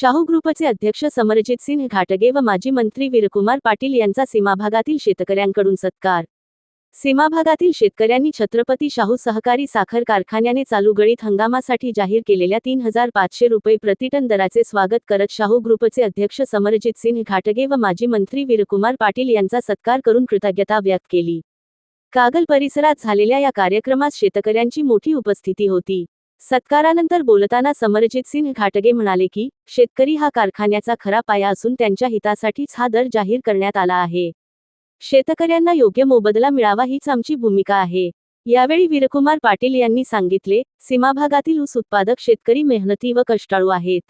शाहू ग्रुपचे अध्यक्ष समरजित सिंह घाटगे व माजी मंत्री वीरकुमार पाटील यांचा सीमाभागातील शेतकऱ्यांकडून सत्कार. सीमाभागातील शेतकऱ्यांनी छत्रपती शाहू सहकारी साखर कारखान्याने चालू गळीत हंगामासाठी जाहीर केलेल्या तीन हजार पाचशे रुपये प्रतिटन दराचे स्वागत करत शाहू ग्रुपचे अध्यक्ष समरजित सिंह घाटगे व माजी मंत्री वीरकुमार पाटील यांचा सत्कार करून कृतज्ञता व्यक्त केली. कागल परिसरात झालेल्या या कार्यक्रमात शेतकऱ्यांची मोठी उपस्थिती होती. सत्कारानंतर बोलताना समरजित सिंह घाटगे म्हणाले की शेतकरी हा कारखान्याचा खरा पाया असून त्यांच्या हितासाठीच हा दर जाहीर करण्यात आला आहे. शेतकऱ्यांना योग्य मोबदला मिळावा हीच आमची भूमिका आहे. यावेळी वीरकुमार पाटील यांनी सांगितले सीमाभागातील ऊस उत्पादक शेतकरी मेहनती व कष्टाळू आहेत.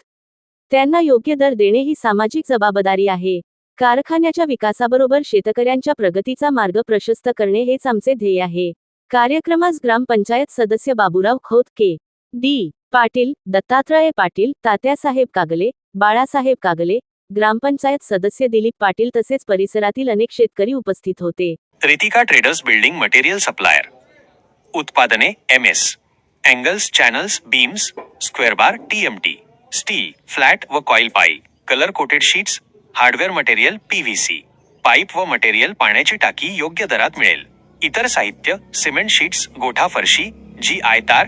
त्यांना योग्य दर देणे ही सामाजिक जबाबदारी आहे. कारखान्याच्या विकासाबरोबर शेतकऱ्यांच्या प्रगतीचा मार्ग प्रशस्त करणे हेच आमचे ध्येय आहे. कार्यक्रमास ग्रामपंचायत सदस्य बाबूराव खोत के डी. पाटील दत्तात्रय पाटील तात्यासाहेब कागले बाळासाहेब कागले ग्रामपंचायत सदस्य दिलीप पाटील तसेच परिसरातील अनेक शेतकरी उपस्थित होते. Ritika traders building material supplier. उत्पादने M S angles channels beams square bar TMT steel flat व कॉईल पाई colour coated sheets hardware material P V C pipe व मटेरियल पाण्याची टाकी योग्य दरात मिळेल. इतर साहित्य सिमेंट शीट्स गोठा फरशी जी आयतार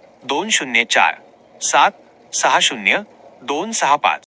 दोन शून्य चार सात सहा शून्य दोन सहा पाच.